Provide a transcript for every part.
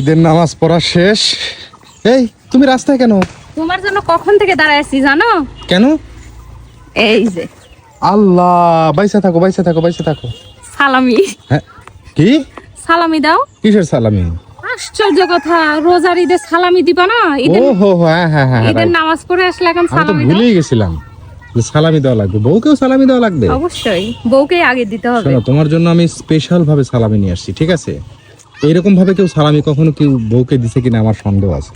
ঈদের নামাজ পড়া শেষ। এই তুমি রাস্তায় কেন? তোমার জন্য কখন থেকে দাঁড়ায় আছি জানো? কেন? এই যে। আল্লাহ বাইসা থাকো বাইসা থাকো বাইসা থাকো। সালামি। হ্যাঁ কি? সালামি দাও। কিসের সালামি? আশ্চর্য কথা রোজার ঈদের সালামি দিবা না? ও ঈদের হো হো, হ্যাঁ হ্যাঁ হ্যাঁ ঈদের নামাজ পড়ে আসলে এখন সালামি দাও। ভুলেই গেছিলাম সালামি দেওয়া লাগবে। বউকেও সালামি দেওয়া লাগবে। অবশ্যই বউকে আগে দিতে হবে। তোমার জন্য আমি স্পেশাল ভাবে সালামি নিয়ে আসছি ঠিক আছে? এইরকম ভাবে কেউ সালামি কখনো কেউ বউকে দিছে কিনা আমার সন্দেহ আছে।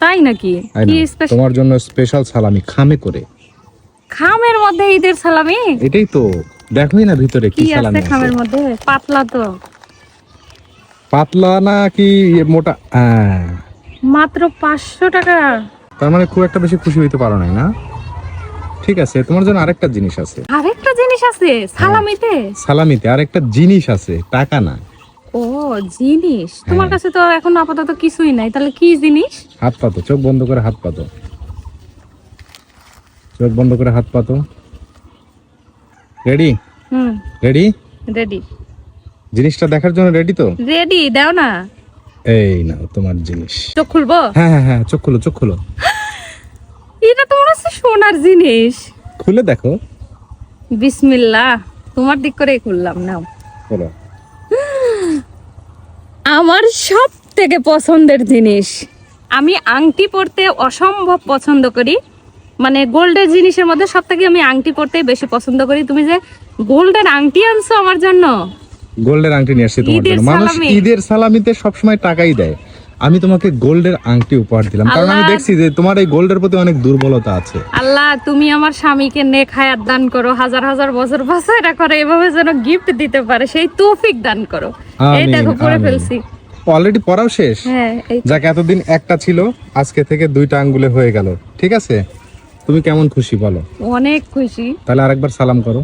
তাই নাকি? কি স্পেশাল তোমার জন্য স্পেশাল সালামি খামে করে। খামের মধ্যে ঈদের সালামি? এটাই তো। দেখোই না ভিতরে কি সালামি আছে। খামের মধ্যে? পাতলা তো। পাতলা না কি মোটা? হ্যাঁ। মাত্র পাঁচশো টাকা। তার মানে খুব একটা বেশি খুশি হইতে পারো নাই না? ঠিক আছে তোমার জন্য আরেকটা জিনিস আছে। আরেকটা জিনিস আছে সালামিতে? সালামিতে আরেকটা জিনিস আছে টাকা না। ও জিনিস? তোমার হ্যাঁ। কাছে তো এখন আপাতত কিছুই নাই। তাহলে কি জিনিস? হাত পাতো চোখ বন্ধ করে হাত পাতো। চোখ বন্ধ করে হাত পাতো। রেডি হুম। রেডি রেডি জিনিসটা দেখার জন্য রেডি তো? রেডি দাও না। এই না তোমার জিনিস। চোখ খুলবো? হ্যাঁ হ্যাঁ হ্যাঁ চোখ খুলো চোখ খুলো। এটা তোমার হচ্ছে সোনার জিনিস। খুলে দেখো। বিসমিল্লাহ তোমার দিক করে খুললাম নাও। বলো আমার সব থেকে পছন্দের জিনিস। আমি আংটি পরতে অসম্ভব পছন্দ করি। মানে গোল্ডের জিনিসের মধ্যে সব থেকে আমি আংটি পরতে বেশি পছন্দ করি। তুমি যে গোল্ডের আংটি আনছো আমার জন্য। গোল্ডের আংটি নিয়ে আসছি তোমার জন্য। মানুষ ঈদের সালামিতে সবসময় টাকাই দেয়। আমি তোমাকে গোল্ডের আংটি উপহার দিলাম। কারণ আমি দেখছি যে তোমার এই গোল্ডের প্রতি অনেক দুর্বলতা আছে। আল্লাহ তুমি আমার স্বামীকে নেক হায়াত দান করো। হাজার হাজার বছর বাঁচাইরা করে এভাবে যেন গিফট দিতে পারে সেই তৌফিক দান করো। এই দেখো পরে ফেলছি। অলরেডি পড়াও শেষ? হ্যাঁ যাক এতদিন একটা ছিল আজকে থেকে দুইটা আঙ্গুলে হয়ে গেল। ঠিক আছে? তুমি কেমন খুশি বলো। অনেক খুশি। তাহলে আরেকবার সালাম করো।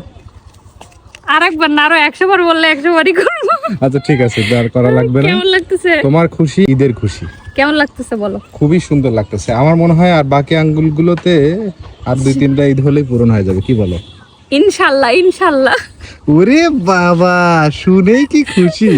আর একবার না আরও একশো বার বললে একশো বারই করব। আচ্ছা ঠিক আছে আর করা লাগবে না। কেমন লাগতেছে? তোমার খুশি ঈদের খুশি। কেমন লাগতেছে বলো? খুবই সুন্দর লাগতেছে। আমার মনে হয় আর বাকি আঙ্গুলগুলোতে আর দুই তিনটা ঈদ হলেই পূরণ হয়ে যাবে কি বলো? ইনশাল্লাহ ইনশাল্লাহ। ওরে বাবা শুনেই কি খুশি।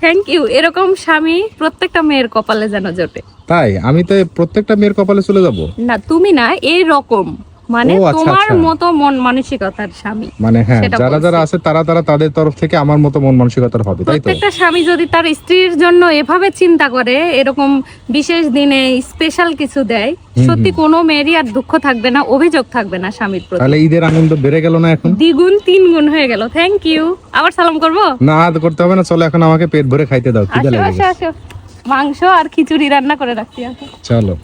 থ্যাংক ইউ এরকম স্বামী প্রত্যেকটা মেয়ের কপালে যেন জোটে। তাই? আমি তো প্রত্যেকটা মেয়ের কপালে চলে যাব? না তুমি না এই রকম। মানে আচ্ছা, তোমার আচ্ছা। মতো মন মানসিকতার স্বামী মানে হ্যাঁ যারা যারা আছে তারা তারা তাদের তরফ থেকে আমার মতো মন মানসিকতার হবে তাই তো? প্রত্যেকটা স্বামী যদি তার স্ত্রীর জন্য এভাবে চিন্তা করে এরকম বিশেষ দিনে স্পেশাল কিছু দেয় সত্যি কোনো মেয়েরই আর দুঃখ থাকবে না অভিযোগ থাকবে না স্বামীর প্রতি। তাহলে ঈদের আনন্দ বেড়ে গেল না এখন? দ্বিগুণ তিন গুণ হয়ে গেল থ্যাংক ইউ আবার সালাম করব? না আদ করতে হবে না চলো এখন আমাকে পেট ভরে খাইতে দাও খিদে আসো আসো আসো। মাংস আর খিচুড়ি রান্না করে আসো চলো।